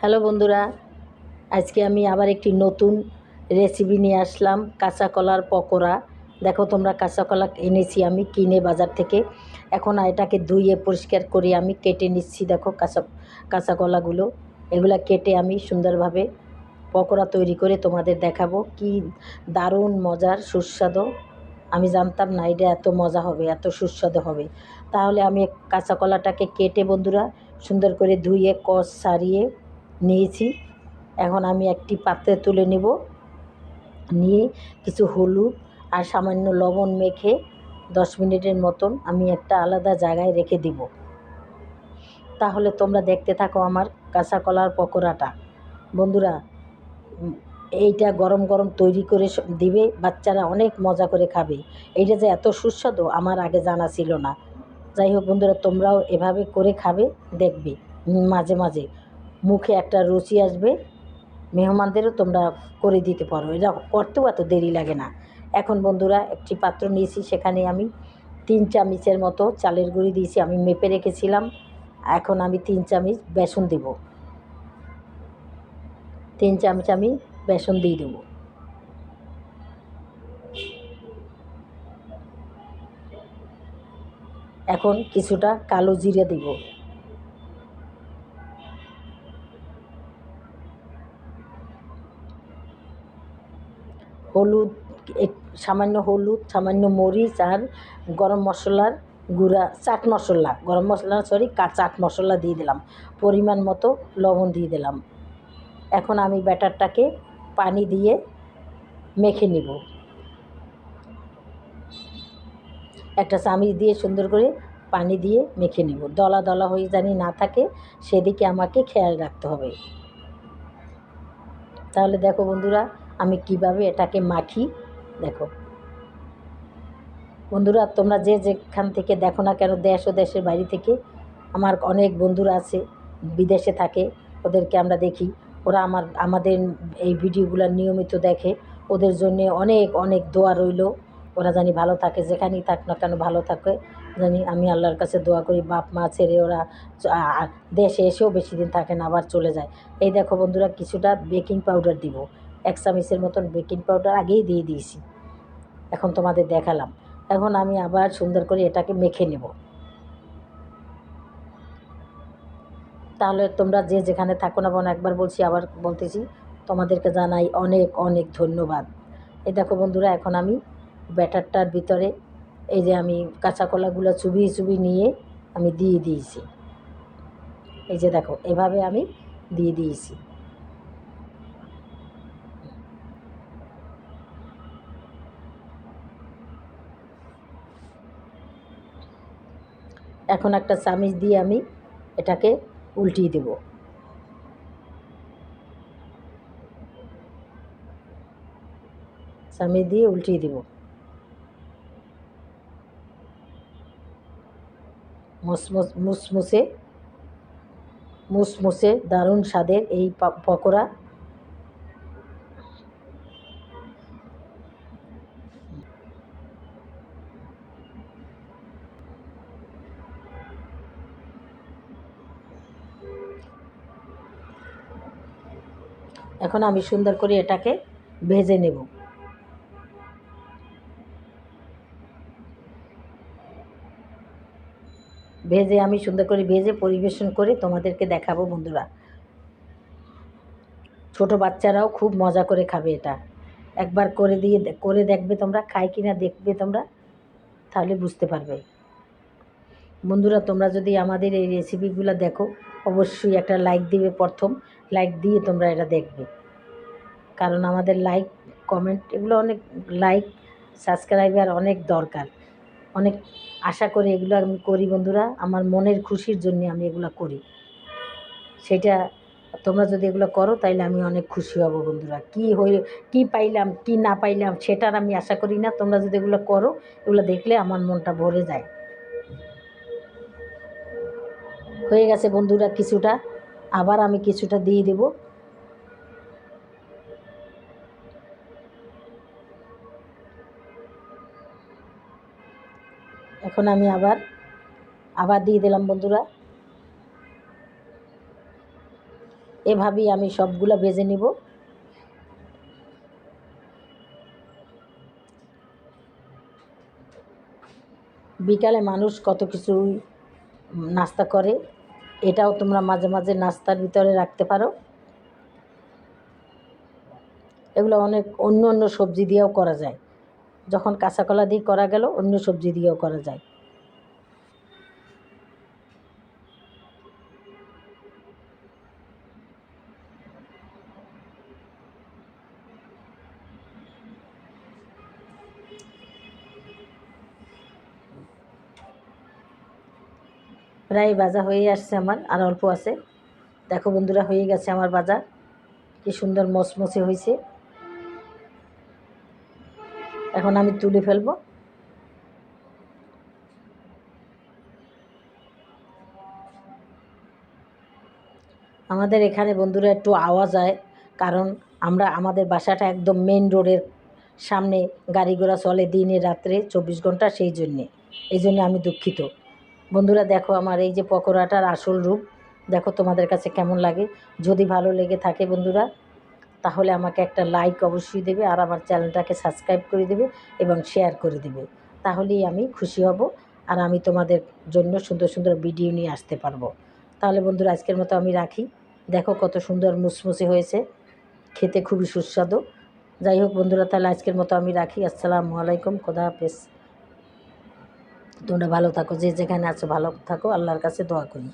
Hello বন্ধুরা, আজকে আমি আবার একটি নতুন রেসিপি নিয়ে আসলাম কাঁচা কলার পকোড়া। দেখো তোমরা কাঁচা কলা এনেছি আমি কিনে বাজার থেকে। এখন এটাকে ধুয়ে পরিষ্কার করে আমি কেটে নিচ্ছি, দেখো কাঁচা কাঁচা কলাগুলো এগুলা কেটে আমি সুন্দরভাবে পকোড়া তৈরি করে তোমাদের দেখাবো। কি দারুণ মজার সুস্বাদু। আমি জানতাম না এটা এত মজা হবে, এত সুস্বাদু হবে। তাহলে আমি কাঁচা কলাটাকে কেটে বন্ধুরা সুন্দর করে ধুয়ে, কষ সারিয়ে নিয়েছি। এখন আমি একটি পাত্রে তুলে নেব। নিয়ে কিছু হলুদ আর সামান্য লবণ মেখে দশ মিনিটের মতন আমি একটা আলাদা জায়গায় রেখে দিব। তাহলে তোমরা দেখতে থাকো আমার কাঁচা কলার পকোড়াটা। বন্ধুরা এইটা গরম গরম তৈরি করে দিবে, বাচ্চারা অনেক মজা করে খাবে। এইটা যে এত সুস্বাদু আমার আগে জানা ছিল না। যাই হোক বন্ধুরা, তোমরাও এভাবে করে খাবে, দেখবে। মাঝে মাঝে। মুখে একটা রুচি আসবে। মেহমানদেরও তোমরা করে দিতে পারো। এটা করতেও এত দেরি লাগে না। এখন বন্ধুরা একটি পাত্র নিয়েছি, সেখানে আমি তিন চামচের মতো চালের গুঁড়ি দিয়েছি, আমি মেপে রেখেছিলাম। এখন আমি তিন চামচ বেসন দেব। তিন চামচ আমি বেসন দিয়ে দেবো। এখন কিছুটা কালো জিরে দেব। হলুদ, এক- সামান্য হলুদ, সামান্য মরিচ আর গরম মশলার গুঁড়া, চাট মশলা, গরম মশলা সরি চাট মশলা দিয়ে দিলাম। পরিমাণ মতো লবণ দিয়ে দিলাম। এখন আমি ব্যাটারটাকে পানি দিয়ে মেখে নিব। একটা চামিচ দিয়ে সুন্দর করে পানি দিয়ে মেখে নিব। দলা দলা হয়ে জানি না থাকে, সেদিকে আমাকে খেয়াল রাখতে হবে। তাহলে দেখো বন্ধুরা আমি কীভাবে এটাকে মাখি? দেখো। বন্ধুরা, তোমরা যে যেখান থেকে দেখো না কেন, দেশ ও দেশের বাইরে থেকে, আমার অনেক বন্ধুরা আছে, বিদেশে থাকে, ওদেরকে আমরা দেখি। ওরা আমার, আমাদের এই ভিডিওগুলো নিয়মিত দেখে। ওদের জন্যে অনেক অনেক দোয়া রইল। ওরা জানি ভালো থাকে, যেখানেই থাক না কেন ভালো থাকে। জানি আমি আল্লাহর কাছে দোয়া করি, বাপ, মা ছেড়ে ওরা দেশে এসেও বেশি দিন থাকে না, আবার চলে যায়। এই দেখো বন্ধুরা, কিছুটা বেকিং পাউডার দিব। এক চামচের মতন বেকিং পাউডার আগেই দিয়ে দিয়েছি। এখন তোমাদের দেখালাম। এখন আমি আবার সুন্দর করে এটাকে মেখে নেব। তাহলে তোমরা যে যেখানে থাকো না বোন একবার বলছি, আবার বলতেছি, তোমাদেরকে জানাই অনেক অনেক ধন্যবাদ। এই দেখো বন্ধুরা, এখন আমি ব্যাটারটার ভিতরে এই যে আমি কাঁচা কলাগুলো চুবিয়ে নিয়ে আমি দিয়ে দিয়েছি। এই যে দেখো, এভাবে আমি দিয়ে দিয়েছি। এখন একটা চামিচ দিয়ে আমি এটাকে উল্টিয়ে দেব। চামিচ দিয়ে উল্টিয়ে দেব। মুসমুস, মুসমুসে মুসমুসে দারুণ স্বাদের এই পকোড়া এখন আমি সুন্দর করে এটাকে ভেজে নেব। ভেজে আমি সুন্দর করে ভেজে পরিবেশন করে তোমাদেরকে দেখাবো বন্ধুরা। ছোট বাচ্চারাও খুব মজা করে খাবে এটা। একবার করে দিয়ে করে দেখবে তোমরা খাই কিনা দেখবে তোমরা, তাহলে বুঝতে পারবে। বন্ধুরা, তোমরা যদি আমাদের এই রেসিপিগুলো দেখো, অবশ্যই একটা লাইক দিবে প্রথম। লাইক দিয়ে তোমরা এটা দেখবে। কারণ আমাদের লাইক কমেন্ট এগুলো অনেক লাইক সাবস্ক্রাইবার অনেক দরকার। অনেক আশা করে এগুলো আমি করি বন্ধুরা। আমার মনের খুশির জন্য আমি এগুলো করি। সেটা তোমরা যদি এগুলো করো, তাইলে আমি অনেক খুশি হব বন্ধুরা। কি হই কি পাইলাম, কি না পাইলাম, সেটার আমি আশা করি না। তোমরা যদি এগুলো করো, এগুলো দেখলে আমার মনটা ভরে যায়। হয়ে গেছে বন্ধুরা কিছুটা। আবার আমি কিছুটা দিয়ে দেব। এখন আমি আবার আবার দিয়ে দিলাম বন্ধুরা। এভাবেই আমি সবগুলো ভেজে নিব। বিকালে মানুষ কত কিছু নাস্তা করে। এটাও তোমরা মাঝে মাঝে নাস্তার ভিতরে রাখতে পারো। এগুলো অনেক অন্য অন্য সবজি দিয়েও করা যায়। যখন কাঁচা কলা দিয়ে করা গেল, অন্য সবজি দিয়েও করা যায়। প্রায় বাজা হয়ে আসছে আমার, আর অল্প আছে। দেখো বন্ধুরা, হয়ে গেছে আমার বাজা কি সুন্দর মচমচে হয়েছে। এখন আমি তুলে ফেলব। আমাদের এখানে বন্ধুরা একটু আওয়াজ হয় কারণ আমরা, আমাদের বাসাটা একদম মেন রোডের সামনে গাড়ি ঘোড়া চলে দিনে রাত্রে চব্বিশ ঘণ্টা সেই জন্যে। এই জন্য আমি দুঃখিত। বন্ধুরা দেখো আমার এই যে পকোড়াটার আসল রূপ। দেখো তোমাদের কাছে কেমন লাগে। যদি ভালো লেগে থাকে বন্ধুরা, তাহলে আমাকে একটা লাইক অবশ্যই দেবে আর আমার চ্যানেলটাকে সাবস্ক্রাইব করে দেবে এবং শেয়ার করে দেবে। তাহলেই আমি খুশি হব আর আমি তোমাদের জন্য সুন্দর সুন্দর ভিডিও নিয়ে আসতে পারব। তাহলে বন্ধুরা আজকের মতো আমি রাখি। দেখো কত সুন্দর মুসমুসে হয়েছে। খেতে খুবই সুস্বাদু। যাই হোক বন্ধুরা, তাহলে আজকের মতো আমি রাখি। আসসালামু আলাইকুম। খোদা হাফেজ। তোমরা ভালো থাকো যে যেখানে আছো ভালো থাকো আল্লাহর কাছে দোয়া করি।